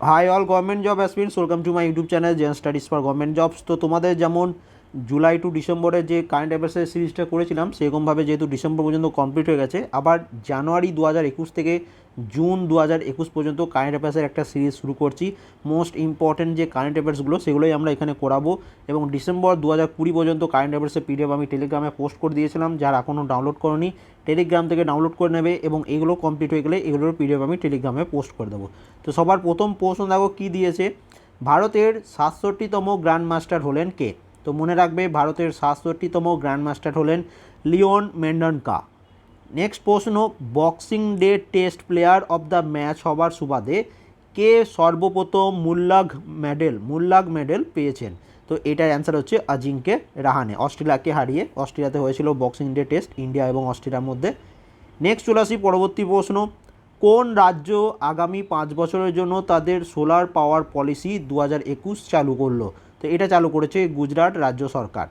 Hi all government job aspirants welcome to my YouTube channel gen studies for government jobs তো তোমাদের যেমন July to ডিসেম্বরের যে current অ্যাফেয়ার্সের সিরিজটা করেছিলাম, সেরকমভাবে যেহেতু ডিসেম্বর পর্যন্ত কমপ্লিট হয়ে গেছে, আবার জানুয়ারি দু হাজার একুশ থেকে জুন দু হাজার একুশ পর্যন্ত কারেন্ট অ্যাফেয়ার্সের একটা সিরিজ শুরু করছি। মোস্ট ইম্পর্ট্যান্ট যে কারেন্ট অ্যাফেয়ার্সগুলো সেগুলোই আমরা এখানে করাবো এবং ডিসেম্বর দু হাজার কুড়ি পর্যন্ত কারেন্ট অ্যাফেয়ার্সের পিডিএফ আমি টেলিগ্রামে পোস্ট করে দিয়েছিলাম, যারা এখনও ডাউনলোড করনি। টেলিগ্রাম থেকে ডাউনলোড করে নেবে এবং এগুলো কমপ্লিট হয়ে গেলে এগুলোর পিডিএফ আমি টেলিগ্রামে পোস্ট করে দেবো। তো সবার প্রথম প্রশ্ন দেখো কী দিয়েছে? ভারতের সাতষট্টিতম গ্র্যান্ড মাস্টার হলেন কে? তো মনে রাখবে ভারতের সাতষট্টিতম গ্র্যান্ড মাস্টার হলেন লিওন মেন্ডনকা। নেক্সট প্রশ্ন, boxing day test player of the match হবার সুবাদে কে সর্বপ্রথম মুল্লাগ মেডেল মুল্লাগ মেডেল পেয়েছেন? তো এটার অ্যান্সার হচ্ছে অজিঙ্কে রাহানে। অস্ট্রেলিয়াকে হারিয়ে অস্ট্রেলিয়াতে হয়েছিল বক্সিং ডে টেস্ট, ইন্ডিয়া এবং অস্ট্রেলিয়ার মধ্যে। নেক্সট চলে আসি পরবর্তী প্রশ্ন, কোন রাজ্য আগামী পাঁচ বছরের জন্য তাদের সোলার পাওয়ার পলিসি দু হাজার একুশ চালু করল? তো এটা চালু করেছে গুজরাট রাজ্য সরকার।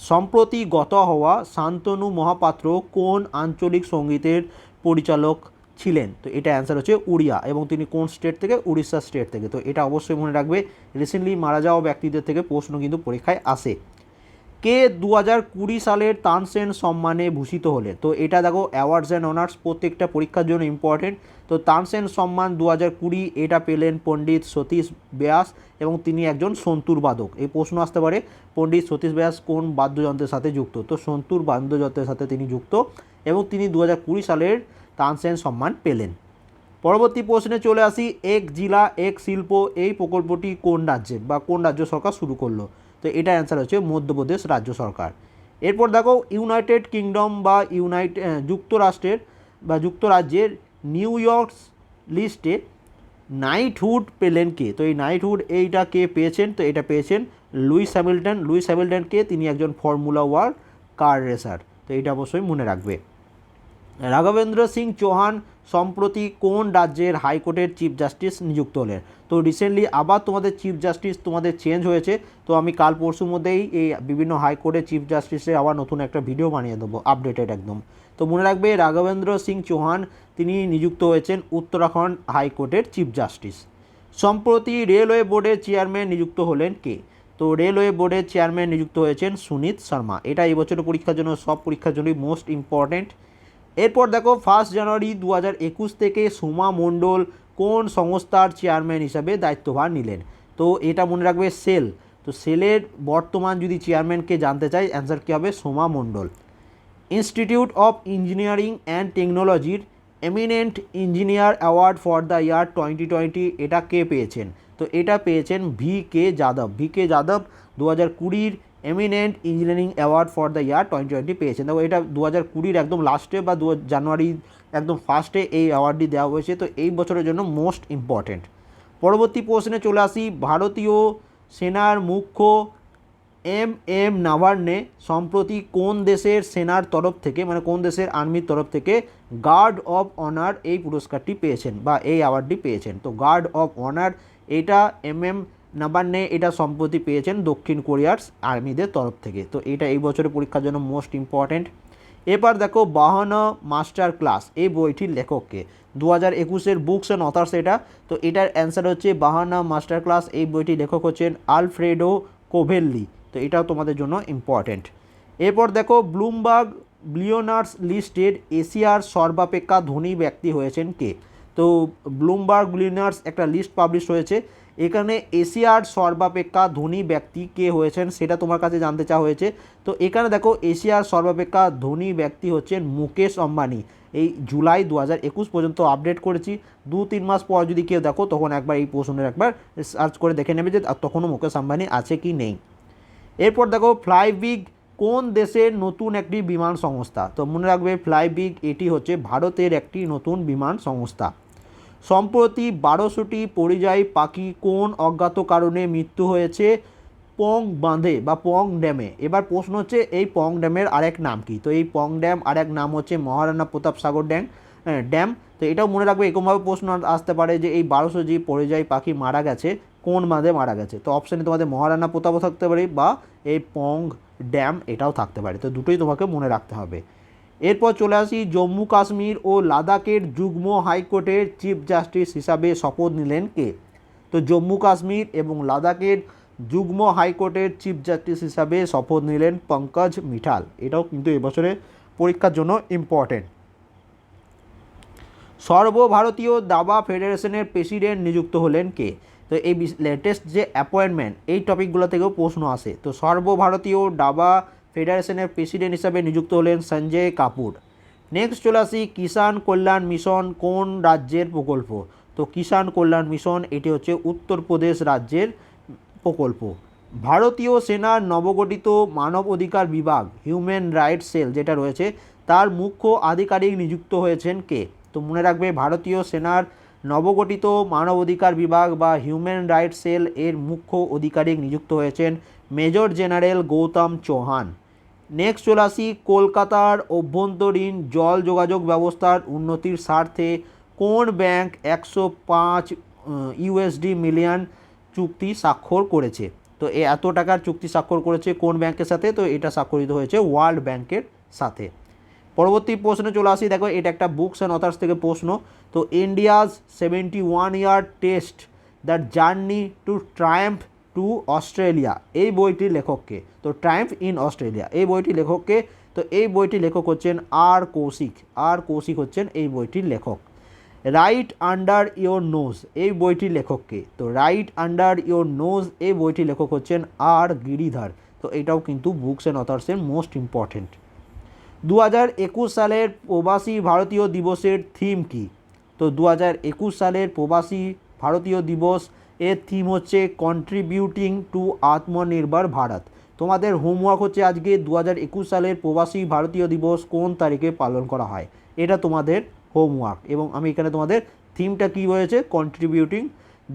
সম্প্রতি গত হওয়া শান্তনু মহাপাত্র কোন আঞ্চলিক সঙ্গীতের পরিচালক ছিলেন? তো এটা অ্যান্সার হচ্ছে উড়িয়া এবং তিনি কোন স্টেট থেকে? উড়িষ্যা স্টেট থেকে। তো এটা অবশ্যই মনে রাখবে রিসেন্টলি মারা যাওয়া ব্যক্তিদের থেকে প্রশ্ন কিন্তু পরীক্ষায় আসে। কে দু হাজার কুড়ি সালের তানসেন সম্মানে ভূষিত হলেন? তো এটা দেখো অ্যাওয়ার্ডস অ্যান্ড অনার্স প্রত্যেকটা পরীক্ষার জন্য ইম্পর্টেন্ট তো তানসেন সম্মান দু হাজার কুড়ি, এটা পেলেন পণ্ডিত সতীশ ব্যাস এবং তিনি একজন সন্তুর বাদক। এই প্রশ্ন আসতে পারে, পণ্ডিত সতীশ ব্যাস কোন বাদ্যযন্ত্রের সাথে যুক্ত? তো সন্তুর বাদ্যযন্ত্রের সাথে তিনি যুক্ত এবং তিনি দু হাজার কুড়ি সালের তানসেন সম্মান পেলেন। পরবর্তী প্রশ্নে চলে আসি, এক জেলা, এক শিল্প, এই প্রকল্পটি কোন রাজ্যে বা কোন রাজ্য সরকার শুরু করল? তো এটা অ্যান্সার হচ্ছে মধ্যপ্রদেশ রাজ্য সরকার। এরপর দেখো ইউনাইটেড কিংডম বা ইউনাইট যুক্তরাষ্ট্রের বা যুক্তরাজ্যের নিউ ইয়র্ক লিস্টে নাইটহুড পেলেন কে? তো এই নাইটহুড এইটা কে পেয়েছেন? তো এটা পেয়েছেন লুইস হ্যামিল্টন লুইস হ্যামিল্টনকে তিনি একজন ফর্মুলা ওয়ার কার রেসার তো এটা অবশ্যই মনে রাখবে। রাঘবেন্দ্র সিং চৌহান সম্প্রতি কোন রাজ্যের হাইকোর্টের চিফ জাস্টিস নিযুক্ত হলেন? তো রিসেন্টলি আবার তোমাদের চিফ জাস্টিস তোমাদের চেঞ্জ হয়েছে। তো আমি কাল পরশুর মধ্যেই এই বিভিন্ন হাইকোর্টের চিফ জাস্টিসের আবার নতুন একটা ভিডিও বানিয়ে দেবো আপডেটেড একদম। তো মনে রাখবে রাঘবেন্দ্র সিং চৌহান, তিনি নিযুক্ত হয়েছেন উত্তরাখণ্ড হাইকোর্টের চিফ জাস্টিস। সম্প্রতি রেলওয়ে বোর্ডের চেয়ারম্যান নিযুক্ত হলেন কে? তো রেলওয়ে বোর্ডের চেয়ারম্যান নিযুক্ত হয়েছেন সুনীত শর্মা। এটা এই বছরের পরীক্ষার জন্য, সব পরীক্ষার জন্যই মোস্ট ইম্পর্ট্যান্ট এরপর দেখো ফার্স্ট জানুয়ারি দু হাজার একুশ থেকে সোমা মণ্ডল কোন সংস্থার চেয়ারম্যান হিসাবে দায়িত্বভার নিলেন? তো এটা মনে রাখবে সেল। তো সেলের বর্তমান যদি চেয়ারম্যানকে জানতে চাই অ্যান্সার কী হবে? Soma Mondal. Institute of engineering and টেকনোলজির eminent engineer award for the year twenty twenty এটা কে পেয়েছেন? তো এটা পেয়েছেন V K Yadav. V K Yadav দু হাজার কুড়ির eminent engineering award for the year twenty twenty পেয়েছেন। দেখো, এটা দু হাজার কুড়ির একদম লাস্টে বা দু জানুয়ারি একদম ফার্স্টে এই অ্যাওয়ার্ডটি দেওয়া হয়েছে। তো এই বছরের জন্য মোস্ট ইম্পর্ট্যান্ট পরবর্তী প্রশ্নে চলে আসি। ভারতীয় সেনার মুখ্য এম এম নাভার্নে সম্প্রতি কোন দেশের সেনার তরফ থেকে মানে কোন দেশের আর্মির তরফ থেকে গার্ড অফ অনার এই পুরস্কারটি পেয়েছেন বা এই অ্যাওয়ার্ডটি পেয়েছেন? তো গার্ড অফ অনার এটা এম এম নাভার্নে এটা সম্প্রতি পেয়েছেন দক্ষিণ কোরিয়ার আর্মিদের তরফ থেকে। তো এটা এই বছরের পরীক্ষার জন্য মোস্ট ইম্পর্ট্যান্ট এবার দেখো বাহানা মাস্টার ক্লাস এই বইটির লেখককে। দু হাজার একুশের বুকস অ্যান্ড অথার্স এটা। তো এটার অ্যান্সার হচ্ছে বাহানা মাস্টার ক্লাস এই বইটির লেখক হচ্ছেন আলফ্রেডো কোভেল্লি। তো এটাও তোমাদের জন্য ইম্পর্ট্যান্ট এরপর দেখো, ব্লুমবার্গ ব্লিওনার্স লিস্টের এশিয়ার সর্বাপেক্ষা ধনী ব্যক্তি হয়েছেন কে? তো ব্লুমবার্গ ব্লিওনার্স একটা লিস্ট পাবলিশ হয়েছে। এখানে এশিয়ার সর্বাপেক্ষা ধনী ব্যক্তি কে হয়েছেন সেটা তোমার কাছে জানতে চাওয়া হয়েছে। তো এখানে দেখো এশিয়ার সর্বাপেক্ষা ধনী ব্যক্তি হচ্ছেন মুকেশ আম্বানি। এই জুলাই দু হাজার একুশ পর্যন্ত আপডেট করেছি। দু তিন মাস পর যদি কেউ দেখো, তখন একবার এই প্রশ্নের একবার সার্চ করে দেখে নেবে যে তখনও মুকেশ আম্বানি আছে কি নেই। এরপর দেখো ফ্লাইবিগ কোন দেশের নতুন একটি বিমান সংস্থা? তো মনে রাখবে ফ্লাইবিগ এটি হচ্ছে ভারতের একটি নতুন বিমান সংস্থা। সম্প্রতি বারোশোটি পরিযায়ী পাখি কোন অজ্ঞাত কারণে মৃত্যু হয়েছে? পং বাঁধে বা পং ড্যামে। এবার প্রশ্ন হচ্ছে, এই পং ড্যামের আরেক নাম কি? তো এই পং ড্যাম আরেক নাম হচ্ছে মহারানা প্রতাপ সাগর ড্যাম ড্যাম। তো এটাও মনে রাখবে, এরকমভাবে প্রশ্ন আসতে পারে যে এই বারোশো যে পরিযায়ী পাখি মারা গেছে, কোন বাঁধে মারা গেছে? তো অপশানে তোমাদের মহারানা প্রতাপও থাকতে পারে বা এই পং ড্যাম এটাও থাকতে পারে। তো দুটোই তোমাকে মনে রাখতে হবে। এরপর চলে আসি জম্মু কাশ্মীর ও লাদাখের যুগ্ম হাইকোর্টের চিফ জাস্টিস হিসাবে শপথ নিলেন কে? তো জম্মু কাশ্মীর এবং লাদাখের যুগ্ম হাইকোর্টের চিফ জাস্টিস হিসাবে শপথ নিলেন পঙ্কজ মিঠাল। এটাও কিন্তু এবছরে পরীক্ষার জন্য ইম্পর্টেন্ট সর্বভারতীয় দাবা ফেডারেশনের প্রেসিডেন্ট নিযুক্ত হলেন কে? তো এই লেটেস্ট যে অ্যাপয়েন্টমেন্ট এই টপিকগুলো থেকেও প্রশ্ন আসে। তো সর্বভারতীয় দাবা ফেডারেশনের প্রেসিডেন্ট হিসাবে নিযুক্ত হলেন সঞ্জয় কাপুর। নেক্সট চলে আসি, কিষাণ কল্যাণ মিশন কোন রাজ্যের প্রকল্প? তো কিষাণ কল্যাণ মিশন, এটি হচ্ছে উত্তরপ্রদেশ রাজ্যের প্রকল্প। ভারতীয় সেনার নবগঠিত মানব অধিকার বিভাগ হিউম্যান রাইটস সেল যেটা রয়েছে, তার মুখ্য আধিকারিক নিযুক্ত হয়েছেন কে? তো মনে রাখবে, ভারতীয় সেনার নবগঠিত মানব অধিকার বিভাগ বা হিউম্যান রাইটস সেল এর মুখ্য আধিকারিক নিযুক্ত হয়েছেন major general Gautam Chauhan. Next চলে আসি কলকাতার অভ্যন্তরীণ জল যোগাযোগ ব্যবস্থার উন্নতির স্বার্থে কোন ব্যাংক একশো পাঁচ ইউএসডি মিলিয়ন চুক্তি স্বাক্ষর করেছে? তো এ এত টাকার চুক্তি স্বাক্ষর করেছে কোন ব্যাংকের সাথে? তো এটা স্বাক্ষরিত হয়েছে ওয়ার্ল্ড ব্যাংকের সাথে। পরবর্তী প্রশ্নে চলে আসি। দেখো, এটা একটা বুকস অ্যান্ড অথার্স থেকে প্রশ্ন। তো India's seventy one year test the journey to triumph to Australia এই বইটির লেখককে। তো ট্রায়াম্প ইন অস্ট্রেলিয়া এই বইটির লেখককে। তো এই বইটির লেখক হচ্ছেন আর কৌশিক আর কৌশিক হচ্ছেন এই বইটির লেখক। রাইট আন্ডার ইয়োর নোজ এই বইটির লেখককে। তো রাইট আন্ডার ইয়োর নোজ এই বইটির লেখক হচ্ছেন আর গিরিধার। তো এটাও কিন্তু বুকস অ্যান্ড অথার্সের মোস্ট ইম্পর্টেন্ট দু হাজার একুশ সালের প্রবাসী ভারতীয় দিবসের থিম কি? তো দু হাজার একুশ সালের প্রবাসী ভারতীয় দিবস এর থিম হচ্ছে কন্ট্রিবিউটিং টু আত্মনির্ভর ভারত। তোমাদের হোমওয়ার্ক হচ্ছে আজকে দু হাজার একুশ সালের প্রবাসী ভারতীয় দিবস কোন তারিখে পালন করা হয়? এটা তোমাদের হোমওয়ার্ক এবং আমি এখানে তোমাদের থিমটা কী হয়েছে কন্ট্রিবিউটিং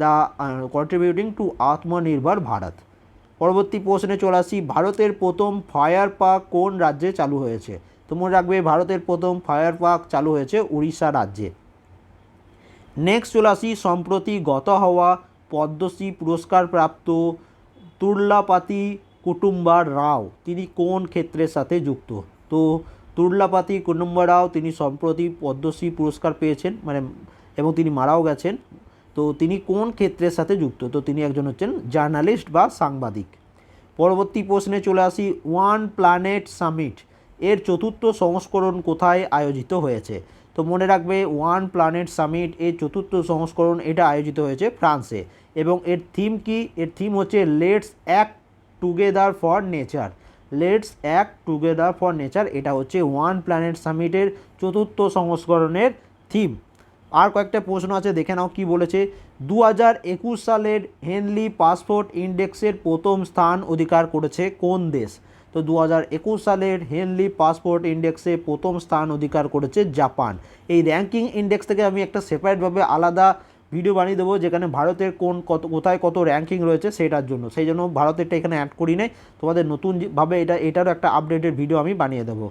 দ্য কন্ট্রিবিউটিং টু আত্মনির্ভর ভারত। পরবর্তী প্রশ্নে চলে আসি, ভারতের প্রথম ফায়ার পার্ক কোন রাজ্যে চালু হয়েছে? তো মনে রাখবে, ভারতের প্রথম ফায়ার পার্ক চালু হয়েছে উড়িষ্যা রাজ্যে। নেক্সট চলে আসি, সম্প্রতি গত হওয়া পদ্মশ্রী পুরস্কার প্রাপ্ত তুর্লাপাতি কুটুম্বার রাও, তিনি কোন ক্ষেত্রের সাথে যুক্ত? তো, তুর্লাপাতি কুটুম্বা রাও, তিনি সম্প্রতি পদ্মশ্রী পুরস্কার পেয়েছেন মানে এবং তিনি মারাও গেছেন। তো, তিনি কোন ক্ষেত্রের সাথে যুক্ত? তো, তিনি একজন হচ্ছেন জার্নালিস্ট বা সাংবাদিক। পরবর্তী প্রশ্নে চলে আসি, ওয়ান প্ল্যানেট সামিট, এর চতুর্থ সংস্করণ কোথায় আয়োজিত হয়েছে? তো মনে রাখবে, ওয়ান প্ল্যানেট সামিট এর চতুর্থ সংস্করণ এটা আয়োজিত হয়েছে ফ্রান্সে। এবং এর থিম কি? এর থিম হচ্ছে let's act together for nature. Let's act together for nature, এটা হচ্ছে ওয়ান প্ল্যানেট সামিটের চতুর্থ সংস্করণের থিম। আর কয়েকটা প্রশ্ন আছে, দেখে নাও কি বলেছে। দু হাজার একুশ সালের হেনলি পাসপোর্ট ইন্ডেক্সের প্রথম স্থান অধিকার করেছে কোন দেশ? তো দু হাজার একুশ সালের হেনলি পাসপোর্ট ইন্ডেক্সে প্রথম স্থান অধিকার করেছে জাপান। এই র্যাঙ্কিং ইন্ডেক্স থেকে আমি একটা সেপারেটভাবে আলাদা ভিডিও বানিয়ে দেবো, যেখানে ভারতের কোন কত, কোথায় কত র্যাঙ্কিং রয়েছে সেটার জন্য। সেই জন্য ভারতেরটা এখানে অ্যাড করি নেই। তোমাদের নতুনভাবে এটা, এটারও একটা আপডেটেড ভিডিও আমি বানিয়ে দেবো।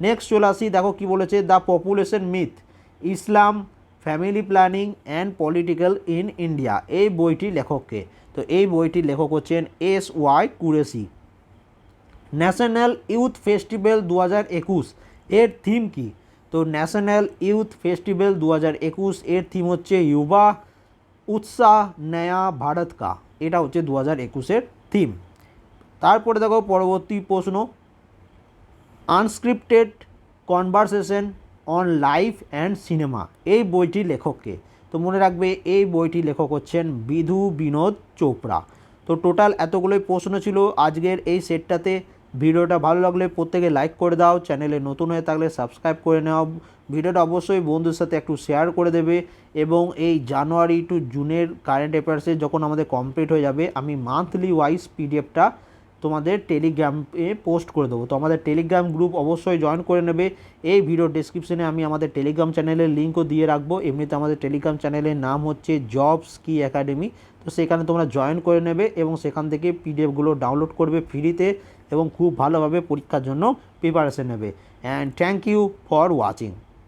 নেক্সট চলে আসি, দেখো কি বলেছে the population myth Islam family planning and political in India এই বইটির লেখককে। তো এই বইটির লেখক হচ্ছেন S Y Quraishi national youth festival দু হাজার একুশ। এর থিম কি? তো ন্যাশনাল ইউথ ফেস্টিভ্যাল দু হাজার একুশ, এর থিম হচ্ছে ইউবা, উৎসাহ নয়া ভারত কা। এটা হচ্ছে দু হাজার একুশের থিম। তারপরে দেখো পরবর্তী প্রশ্ন। Unscripted conversation on life and cinema, এই বইটির লেখককে। তো মনে রাখবে, এই বইটি লেখক হচ্ছেন বিধু বিনোদ চোপড়া। তো টোটাল এতগুলোই প্রশ্ন ছিল, আজকের এই সেটটাতে ভিডিওটা ভালো লাগলে প্রত্যেকে লাইক করে দাও, চ্যানেলে নতুন হয়ে থাকলে সাবস্ক্রাইব করে নাও। ভিডিওটা অবশ্যই বন্ধুদের সাথে একটু শেয়ার করে দেবে এবং এই জানুয়ারি টু জুনের কারেন্ট অ্যাফেয়ার্সে যখন আমাদের কমপ্লিট হয়ে যাবে, আমি মান্থলি ওয়াইজ পিডিএফটা তোমাদের টেলিগ্রামে পোস্ট করে দেবো। তো আমাদের টেলিগ্রাম গ্রুপ অবশ্যই জয়েন করে নেবে। এই ভিডিও ডিসক্রিপশনে আমি আমাদের টেলিগ্রাম চ্যানেলের লিঙ্কও দিয়ে রাখব। এমনিতে আমাদের টেলিগ্রাম চ্যানেলের নাম হচ্ছে জবস কি একাডেমি তো সেখানে তোমরা জয়েন করে নেবে এবং সেখান থেকে পিডিএফগুলো ডাউনলোড করবে ফ্রিতে এবং খুব ভালোভাবে পরীক্ষার জন্য প্রিপারেশন নেবে। And thank you for watching